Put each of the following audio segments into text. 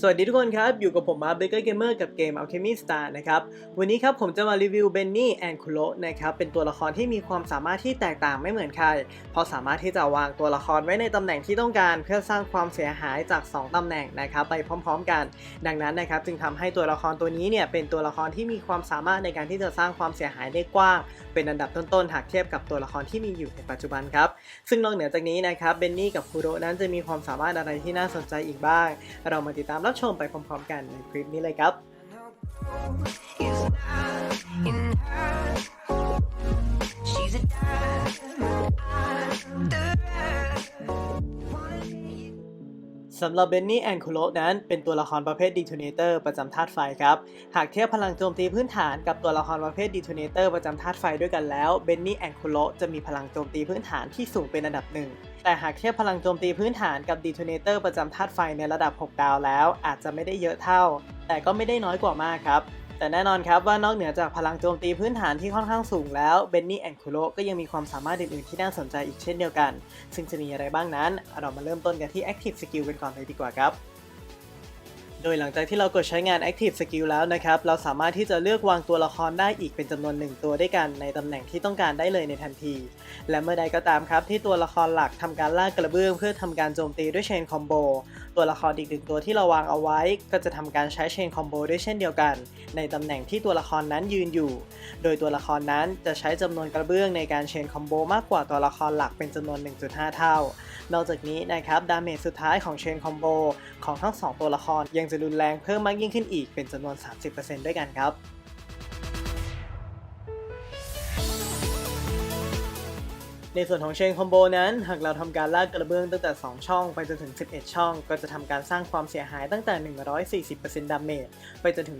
สวัสดีทุกคนครับ อยู่กับผมมาเบเกอร์เกมเมอร์กับเกม Alchemy Star นะครับ วันนี้ครับผมจะมารีวิวเบนนี่แอนคุโ o นะครับ เป็นตัวละครที่มีความสามารถที่แตกต่างไม่เหมือนใคร เพราะสามารถที่จะวางตัวละครไว้ในตำแหน่งที่ต้องการ เพื่อสร้างความเสียหายจาก 2ตำแหน่งนะครับไปพร้อมๆกัน ดังนั้นนะครับจึงทำให้ตัวละครตัวนี้เนี่ยเป็นตัวละครที่มีความสามารถในการที่จะสร้างความเสียหายได้กว้าง เป็นอันดับต้นๆหากเทียบกับตัวละครที่มีอยู่ในปัจจุบันครับซึ่งนอกเหนือจากนี้นะครับเบนนี่กับคุโ o นั้นจะมีความสามารถอะไรที่น่าสนใจอีกบ้าง เรามาติดตามรับชมไปพร้อมๆ กันในคลิปนี้เลยครับ สำหรับเบนนี่แอนคุโลนั้นเป็นตัวละครประเภทดีทูเนเตอร์ประจำธาตุไฟครับ หากเทียบพลังโจมตีพื้นฐานกับตัวละครประเภทดีทูเนเตอร์ประจำธาตุไฟด้วยกันแล้วเบนนี่แอนคุโลจะมีพลังโจมตีพื้นฐานที่สูงเป็นอันดับหนึ่งแต่หากเทียบพลังโจมตีพื้นฐานกับดีทูเนเตอร์ประจำธาตุไฟในระดับ 6 ดาวแล้ว อาจจะไม่ได้เยอะเท่า แต่ก็ไม่ได้น้อยกว่ามากครับ แต่แน่นอนครับว่านอกเหนือจากพลังโจมตีพื้นฐานที่ค่อนข้างสูงแล้วเบนนี่แอนคุโ o ก็ยังมีความสามารถอื่นๆที่น่าสนใจอีกเช่นเดียวกัน ซึ่งจะมีอะไรบ้างนั้น เรามาเริ่มต้นกันที่ Active Skill กันก่อนเลยดีกว่าครับ ดยหลังจากที่เรากดใช้งาน Active Skill แล้วนะครับ เราสามารถที่จะเลือกวางตัวละครได้อีกเป็นจำนวนหนึ่งตัวด้วยกันในตำแหน่งที่ต้องการได้เลยในทันที และเมื่อใดก็ตามครับที่ตัวละครหลักทำการลากกระเบื้อง เพื่อทำการโจมตีด้วยเชนคอมโบตัวละครอีกหนึ่งตัวที่เราวางเอาไว้ ก็จะทำการใช้เชนคอมโบด้วยเช่นเดียวกัน ในตำแหน่งที่ตัวละครนั้นยืนอยู่ โดยตัวละครนั้นจะใช้จำนวนกระเบื้องในการเชนคอมโบมากกว่าตัวละครหลักเป็นจำนวน 1.5 เท่า นอกจากนี้นะครับดาเมจสุดท้ายของเชนคอมโบของทั้ง 2 ตัวละครยังจะรุนแรงเพิ่มมากยิ่งขึ้นอีกเป็นจำนวน 30%ด้วยกันครับ ในส่วนของเชนคอมโบนั้น หากเราทำการลากกระเบื้องตั้งแต่ 2 ช่องไปจนถึง 11 ช่อง ก็จะทำการสร้างความเสียหายตั้งแต่ 140%ดาเมจไปจนถึง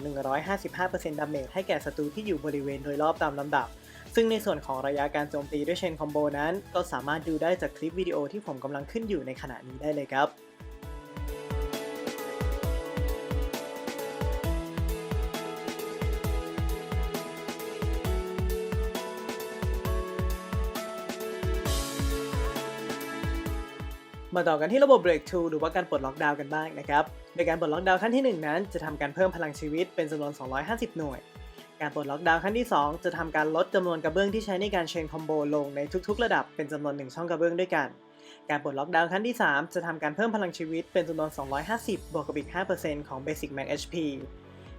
155%ดาเมจให้แก่ศัตรูที่อยู่บริเวณโดยรอบตามลำดับซึ่งในส่วนของระยะการโจมตีด้วยเชนคอมโบนั้น ก็สามารถดูได้จากคลิปวิดีโอที่ผมกำลังขึ้นอยู่ในขณะนี้ได้เลยครับ มาต่อกันที่ระบบ Break 2หรือว่าการปลดล็อกดาวน์กันบ้างนะครับ โดยการปลดล็อกดาวน์ขั้นที่ 1 นั้น จะทำการเพิ่มพลังชีวิตเป็นจำนวน 250 หน่วย การปลดล็อกดาวน์ขั้นที่ 2 จะทำการลดจำนวนกระเบื้องที่ใช้ในการเชนคอมโบลงในทุกๆ ระดับเป็นจำนวน 1 ช่องกระเบื้องด้วยกัน การปลดล็อกดาวน์ขั้นที่ 3 จะทำการเพิ่มพลังชีวิตเป็นจำนวน 250 บวกกับอีก 5%ของ Basic Max HP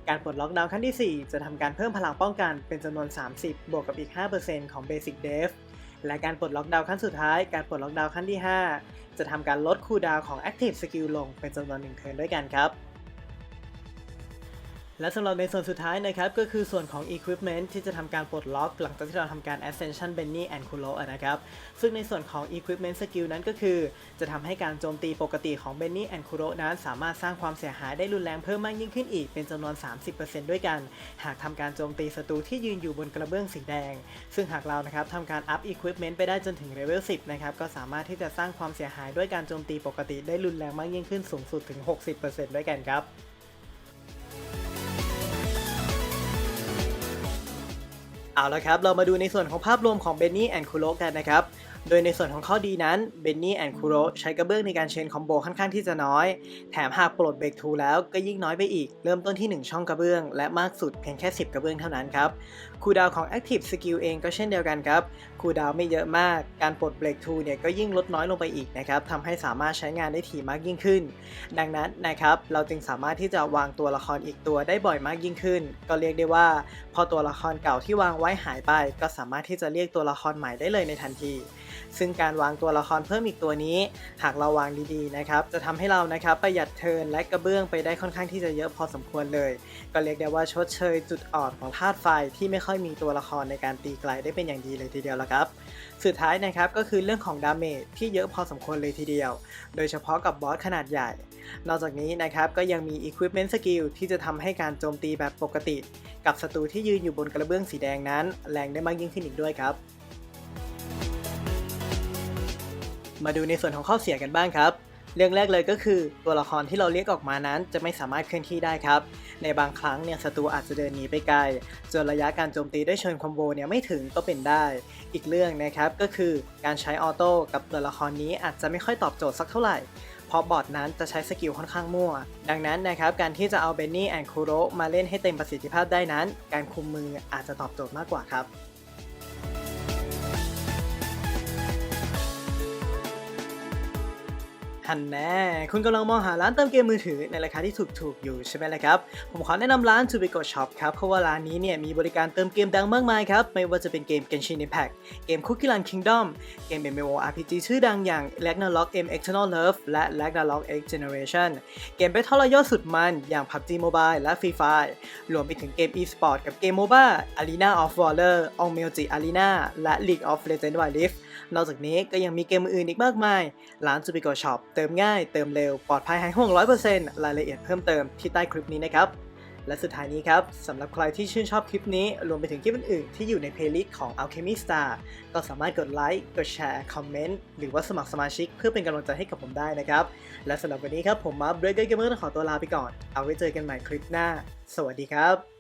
การปลดล็อกดาวน์ขั้นที่ 4 จะทำการเพิ่มพลังป้องกันเป็นจำนวน 30 บวกกับอีก 5%ของ Basic Def และการปลดล็อกดาวน์ขั้นสุดท้ายการปลดล็อกดาวน์ขั้นที่ 5 จะทำการลดคูลดาวน์ของ Active Skill ลงเป็นจำนวน1เทิร์นด้วยกันครับ และสำหรับในส่วนสุดท้ายนะครับก็คือส่วนของ Equipment ที่จะทำการปลดล็อก หลังจากที่เราทำการ Ascension Benny and Kulo นะครับซึ่งในส่วนของ Equipment Skill นั้นก็คือ จะทำให้การโจมตีปกติของ Benny and Kulo นั้น สามารถสร้างความเสียหายได้รุนแรงเพิ่มมากยิ่งขึ้นอีกเป็นจำนวน 30%ด้วยกัน หากทำการโจมตีศัตรูที่ยืนอยู่บนกระเบื้องสีแดง ซึ่งหากเรานะครับทำการ up equipment ไปได้จนถึงเลเวล10นะครับก็สามารถที่จะสร้างความเสียหายด้วยการโจมตีปกติได้รุนแรงมากยิ่งขึ้นสูงสุดถึง 60%ด้วยกันครับ เอาละครับ เรามาดูในส่วนของภาพรวมของเบนนี่แอนคูโรกันนะครับโดยในส่วนของข้อดีนั้นเบนนี่แอนคูโรใช้กระเบื้องในการเชนคอมโบค่อนข้างที่จะน้อย แถมหากปลดเบรกทูแล้วก็ยิ่งน้อยไปอีก เริ่มต้นที่ 1 ช่องกระเบื้อง และมากสุดเพียงแค่ 10 กระเบื้องเท่านั้นครับคูดาวของ Active Skill เองก็เช่นเดียวกันครับคูดาวไม่เยอะมาก การปลดเบรกทูเนี่ยก็ยิ่งลดน้อยลงไปอีกนะครับทำให้สามารถใช้งานได้ถี่มากยิ่งขึ้น ดังนั้นนะครับเราจึงสามารถที่จะวางตัวละครอีกตัวได้บ่อยมากยิ่งขึ้น ก็เรียกได้ว่า พอตัวละครเก่าที่วางไว้หายไป ก็สามารถที่จะเรียกตัวละครใหม่ได้เลยในทันทีซึ่งการวางตัวละครเพิ่มอีกตัวนี้ หากเราวางดีๆนะครับจะทำให้เรานะครับประหยัดเทินและกระเบื้องไปได้ค่อนข้างที่จะเยอะพอสมควรเลย ก็เรียกได้ว่าชดเชยจุดอ่อนของธาตุไฟที่ไม่ค่อยมีตัวละครในการตีไกลได้เป็นอย่างดีเลยทีเดียวละครับสุดท้ายนะครับก็คือเรื่องของดาเมจที่เยอะพอสมควรเลยทีเดียว โดยเฉพาะกับบอสขนาดใหญ่ นอกจากนี้นะครับก็ยังมี Equipment Skill ที่จะทำให้การโจมตีแบบปกติ กับศัตรูที่ยืนอยู่บนกระเบื้องสีแดงนั้น แรงได้มากยิ่งขึ้นอีกด้วยครับ มาดูในส่วนของข้อเสียกันบ้างครับ เรื่องแรกเลยก็คือตัวละครที่เราเรียกออกมานั้นจะไม่สามารถเคลื่อนที่ได้ครับ ในบางครั้งเนี่ยศัตรูอาจจะเดินหนีไปไกลจนระยะการโจมตีด้วยเชิญคอมโบเนี่ยไม่ถึงก็เป็นได้ อีกเรื่องนะครับก็คือการใช้ออโต้กับตัวละครนี้อาจจะไม่ค่อยตอบโจทย์สักเท่าไหร่เพราะบอทนั้นจะใช้สกิลค่อนข้างมั่ว ดังนั้นนะครับการที่จะเอาเบนนี่แอนคูโรมาเล่นให้เต็มประสิทธิภาพได้นั้น การคุมมืออาจจะตอบโจทย์มากกว่าครับ ฮันแน่คุณกำลังมองหาร้านเติมเกมมือถือในราคาที่ถูกๆอยู่ใช่ไหมล่ะครับ ผมขอแนะนำร้าน t o b i g o Shop ครับ เพราะว่าร้านนี้เนี่ยมีบริการเติมเกมดังมากมายครับ ไม่ว่าจะเป็นเกม Genshin Impact เกม Cookie Run Kingdom เกม MMORPG ชื่อดังอย่าง Ragnarok M Eternal Love และ Ragnarok X Generation เกม Battle Royale สุดมันอย่าง PUBG Mobile และ Free Fire รวมไปถึงเกม e-sport กับเกม MOBA Arena of Valor o m e l g i Arena และ League of Legends Wild Rift นอกจากนี้ก็ยังมีเกมอื่นอีกมากมาย ร้าน s u b i g o Shop เติมง่าย เติมเร็ว ปลอดภัยหายห่วง 100%รายละเอียดเพิ่มเติมที่ใต้คลิปนี้นะครับ และสุดท้ายนี้ครับสำหรับใครที่ชื่นชอบคลิปนี้ รวมไปถึงคลิปอื่นๆที่อยู่ในเพลย์ลิสต์ของ Alchemy Star ก็สามารถกดไลค์ กดแชร์ คอมเมนต์ หรือว่าสมัครสมาชิกเพื่อเป็นกำลังใจให้กับผมได้นะครับ และสำหรับวันนี้ครับผมมาร์คเบรกเกอร์เกมเมอร์ขอตัวลาไปก่อน เอาไว้เจอกันใหม่คลิปหน้า สวัสดีครับ